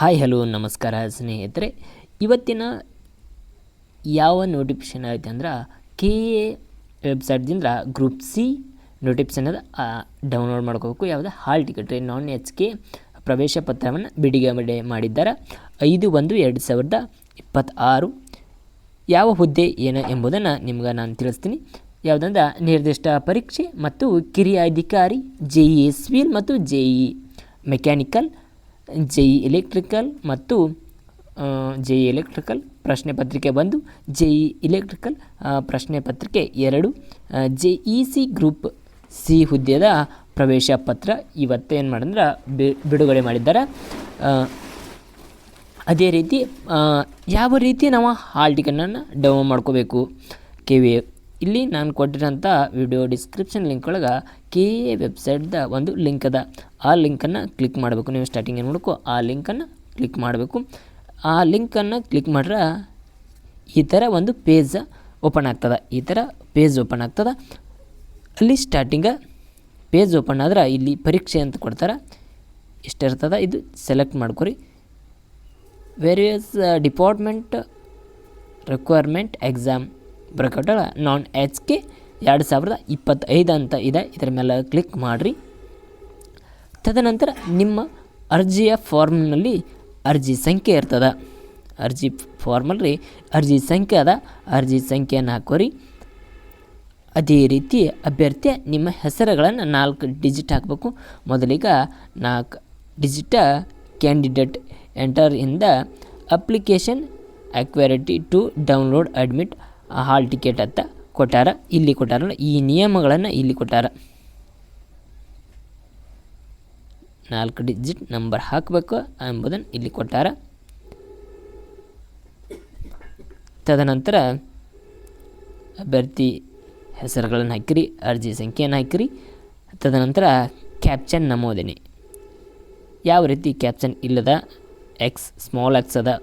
Hi, hello, ನಮಸ್ಕಾರ ಸ್ನೇಹಿತರೆ. ಇವತ್ತಿನ ಯಾವ ನೋಟಿಫಿಕೇಷನ್ ಆಯಿತು ಅಂದ್ರೆ ಕೆ ಎ ವೆಬ್ಸೈಟ್ದಿಂದ ಗ್ರೂಪ್ ಸಿ ನೋಟಿಫಿಕೇಷನ್ ಅದ ಡೌನ್ಲೋಡ್ ಮಾಡ್ಕೋಬೇಕು. ಯಾವುದೇ? ಹಾಲ್ ಟಿಕೆಟ್ ರೀ. ನಾನ್ ಎಚ್ ಕೆ ಪ್ರವೇಶ ಪತ್ರವನ್ನು ಬಿಡುಗಡೆ ಮಾಡಿದ್ದಾರೆ. ಐದು ಒಂದು ಎರಡು ಸಾವಿರದ ಇಪ್ಪತ್ತಾರು. ಯಾವ ಹುದ್ದೆ ಏನು ಎಂಬುದನ್ನು ನಿಮ್ಗೆ ನಾನು ತಿಳಿಸ್ತೀನಿ. ಯಾವುದಂದ್ರೆ ನಿರ್ದಿಷ್ಟ ಪರೀಕ್ಷೆ ಮತ್ತು ಕಿರಿಯ ಅಧಿಕಾರಿ ಜೆ ಇ ಸಿವಿಲ್ ಮತ್ತು J E mechanical J E electrical ಮತ್ತು ಜೆ ಇ ಎಲೆಕ್ಟ್ರಿಕಲ್ ಪ್ರಶ್ನೆ ಪತ್ರಿಕೆ ಒಂದು, ಜೆ ಇ ಇಲೆಕ್ಟ್ರಿಕಲ್ ಪ್ರಶ್ನೆ ಪತ್ರಿಕೆ ಎರಡು J E C group C ಹುದ್ದೆದ ಪ್ರವೇಶ ಪತ್ರ ಇವತ್ತೇನು ಮಾಡಂದ್ರೆ ಬಿಡುಗಡೆ ಮಾಡಿದ್ದಾರೆ. ಅದೇ ರೀತಿ ಯಾವ ರೀತಿ ನಾವು ಹಾಲ್ ಟಿಕೆಟನ್ನು ಡೌನ್ ಮಾಡ್ಕೋಬೇಕು? ಕೆ ವಿ ಇಲ್ಲಿ ನಾನು ಕೊಟ್ಟಿರೋಂಥ ವಿಡಿಯೋ ಡಿಸ್ಕ್ರಿಪ್ಷನ್ ಲಿಂಕ್ ಒಳಗೆ ಕೆ ಎ ವೆಬ್ಸೈಟ್ದ ಒಂದು ಲಿಂಕ್ ಅದ. ಆ ಲಿಂಕನ್ನು ಕ್ಲಿಕ್ ಮಾಡಬೇಕು. ನೀವು ಸ್ಟಾರ್ಟಿಂಗ್ ಏನು ಮಾಡಬೇಕು ಆ ಲಿಂಕನ್ನು ಕ್ಲಿಕ್ ಮಾಡಬೇಕು. ಆ ಲಿಂಕನ್ನು ಕ್ಲಿಕ್ ಮಾಡ್ರೆ ಈ ಥರ ಒಂದು ಪೇಜ ಓಪನ್ ಆಗ್ತದೆ. ಈ ಥರ ಪೇಜ್ ಓಪನ್ ಆಗ್ತದೆ. ಅಲ್ಲಿ ಸ್ಟಾರ್ಟಿಂಗ ಪೇಜ್ ಓಪನ್ ಆದ್ರೆ ಇಲ್ಲಿ ಪರೀಕ್ಷೆ ಅಂತ ಕೊಡ್ತಾರೆ. ಇಷ್ಟಿರ್ತದೆ ಇದು ಸೆಲೆಕ್ಟ್ ಮಾಡ್ಕೊರಿ. ವೇರಿಯಸ್ ಡಿಪಾರ್ಟ್ಮೆಂಟ್ ರಿಕ್ವೈರ್ಮೆಂಟ್ ಎಕ್ಸಾಮ್ ಬರಕಟ್ಟಲ್ಲ ನಾನ್ ಎಚ್ ಕೆ ಎರಡು ಸಾವಿರದ ಇಪ್ಪತ್ತೈದು ಅಂತ ಇದೆ. ಇದರ ಮೇಲೆ ಕ್ಲಿಕ್ ಮಾಡಿರಿ. ತದನಂತರ ನಿಮ್ಮ ಅರ್ಜಿಯ ಫಾರ್ಮ್ನಲ್ಲಿ ಅರ್ಜಿ ಸಂಖ್ಯೆ ಇರ್ತದೆ. ಅರ್ಜಿ ಫಾರ್ಮಲ್ಲಿ ಅರ್ಜಿ ಸಂಖ್ಯೆ ಅದ. ಅರ್ಜಿ ಸಂಖ್ಯೆಯನ್ನು ಹಾಕೋರಿ. ಅದೇ ರೀತಿ ಅಭ್ಯರ್ಥಿ ನಿಮ್ಮ ಹೆಸರುಗಳನ್ನು ನಾಲ್ಕು ಡಿಜಿಟ್ ಹಾಕಬೇಕು. ಮೊದಲಿಗ ನಾಲ್ಕು ಡಿಜಿಟ ಕ್ಯಾಂಡಿಡೇಟ್ ಎಂಟರ್ ಇಂದ application ಅಕ್ವೆರಿಟಿ to download admit hall ticket ಅಂತ ಕೊಟ್ಟಾರ. ಇಲ್ಲಿ ಕೊಟ್ಟಾರ. ಈ ನಿಯಮಗಳನ್ನು ಇಲ್ಲಿ ಕೊಟ್ಟಾರ. ನಾಲ್ಕು ಡಿಜಿಟ್ ನಂಬರ್ ಹಾಕಬೇಕು ಎಂಬುದನ್ನು ಇಲ್ಲಿ ಕೊಟ್ಟಾರ. ತದನಂತರ ಅಭ್ಯರ್ಥಿ ಹೆಸರುಗಳನ್ನು ಹಾಕಿರಿ, ಅರ್ಜಿ ಸಂಖ್ಯೆಯನ್ನು ಹಾಕಿರಿ. ತದನಂತರ ಕ್ಯಾಪ್ಚನ್ ನಮೋದಿನಿ. ಯಾವ ರೀತಿ ಕ್ಯಾಪ್ಚನ್ ಇಲ್ಲದ ಎಕ್ಸ್ ಸ್ಮಾಲ್ ಎಕ್ಸ್ ಅದ?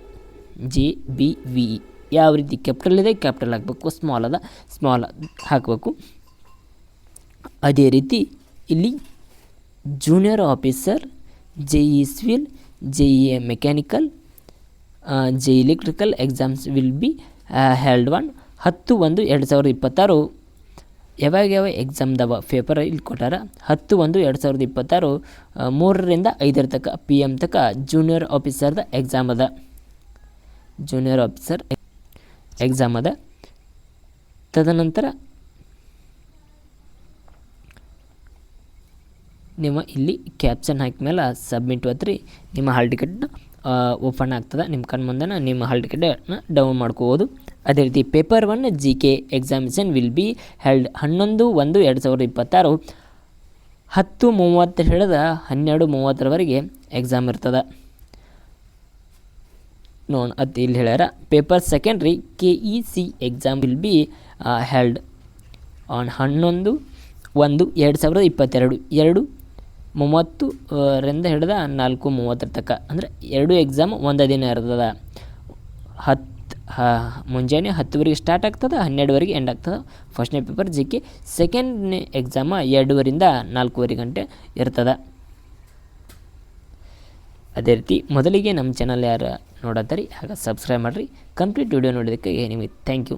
ಜಿ ಬಿ ವಿ ಯಾವ ರೀತಿ ಕ್ಯಾಪಿಟಲ್ ಇದೆ ಕ್ಯಾಪಿಟಲ್ ಹಾಕಬೇಕು ಸ್ಮಾಲ್ ಅದ ಸ್ಮಾಲ್ ಹಾಕಬೇಕು. ಅದೇ ರೀತಿ ಇಲ್ಲಿ junior officer J E civil J E mechanical J electrical exams will be held one ಹತ್ತು ಒಂದು ಎರಡು ಸಾವಿರದ ಇಪ್ಪತ್ತಾರು. ಯಾವಾಗ ಯಾವ ಎಕ್ಸಾಮ್ದವ ಪೇಪರ್ ಇಲ್ಲಿ ಕೊಟ್ಟಾರ? ಹತ್ತು ಒಂದು ಎರಡು ಸಾವಿರದ ಇಪ್ಪತ್ತಾರು ಮೂರರಿಂದ ಐದರ ತನಕ ಪಿ ಎಂ ತನಕ ಜೂನಿಯರ್ ಆಫೀಸರ್ದ ಎಕ್ಸಾಮ್ ಅದ. ಜೂನಿಯರ್ ಆಫೀಸರ್ ಎಕ್ಸಾಮ್ ಅದ. ತದನಂತರ ನಿಮ್ಮ ಇಲ್ಲಿ ಕ್ಯಾಪ್ಷನ್ ಹಾಕಿದ್ಮೇಲೆ ಸಬ್ಮಿಟ್ ಒತ್ತಿರಿ ನಿಮ್ಮ ಹಾಲ್ ಟಿಕೆಟ್ನ ಓಪನ್ ಆಗ್ತದೆ. ನಿಮ್ಮ ಕಣ್ಣು ಮುಂದೆನ ನಿಮ್ಮ ಹಾಲ್ ಟಿಕೆಟನ್ನ ಡೌನ್ ಮಾಡ್ಕೋಬೋದು. ಅದೇ ರೀತಿ paper one G K examination will be held ಹನ್ನೊಂದು, ಒಂದು, ಎರಡು ಸಾವಿರದ ಇಪ್ಪತ್ತಾರು ಹತ್ತು ಮೂವತ್ತು ಹಿಡಿದ ಹನ್ನೆರಡು ಮೂವತ್ತರವರೆಗೆ ಎಕ್ಸಾಮ್ ಇರ್ತದೆ. ನೋನ್ ಅಂತ ಇಲ್ಲಿ ಹೇಳ್ಯಾರ, paper secondary K E C exam will be held on ಹನ್ನೊಂದು, ಒಂದು, ಎರಡು ಸಾವಿರದ ಇಪ್ಪತ್ತೆರಡು, ಎರಡು, ಮೂವತ್ತು ರಿಂದ ಹಿಡಿದ ನಾಲ್ಕು, ಮೂವತ್ತರ ತನಕ ಅಂದರೆ ಎರಡು ಎಕ್ಸಾಮ್ ಒಂದೇ ದಿನ ಇರ್ತದ. ಹತ್ತು ಮುಂಜಾನೆ ಹತ್ತುವರೆಗೆ ಸ್ಟಾರ್ಟ್ ಆಗ್ತದೆ, ಹನ್ನೆರಡುವರೆಗೆ ಎಂಡ್ ಆಗ್ತದೆ. ಫಸ್ಟ್ನೇ ಪೇಪರ್ ಜಿ ಕೆ ಸೆಕೆಂಡ್ನೇ ಎಕ್ಸಾಮ ಎರಡೂವರಿಂದ ನಾಲ್ಕೂವರೆ ಗಂಟೆ ಇರ್ತದೆ. ಅದೇ ರೀತಿ, ಮೊದಲಿಗೆ ನಮ್ಮ ಚಾನಲ್ ಯಾರು ನೋಡತ್ತಾರೆ ಆಗ ಸಬ್ಸ್ಕ್ರೈಬ್ ಮಾಡಿರಿ. ಕಂಪ್ಲೀಟ್ ವಿಡಿಯೋ ನೋಡೋದಕ್ಕೆ ನಿಮಗೆ ಥ್ಯಾಂಕ್ ಯು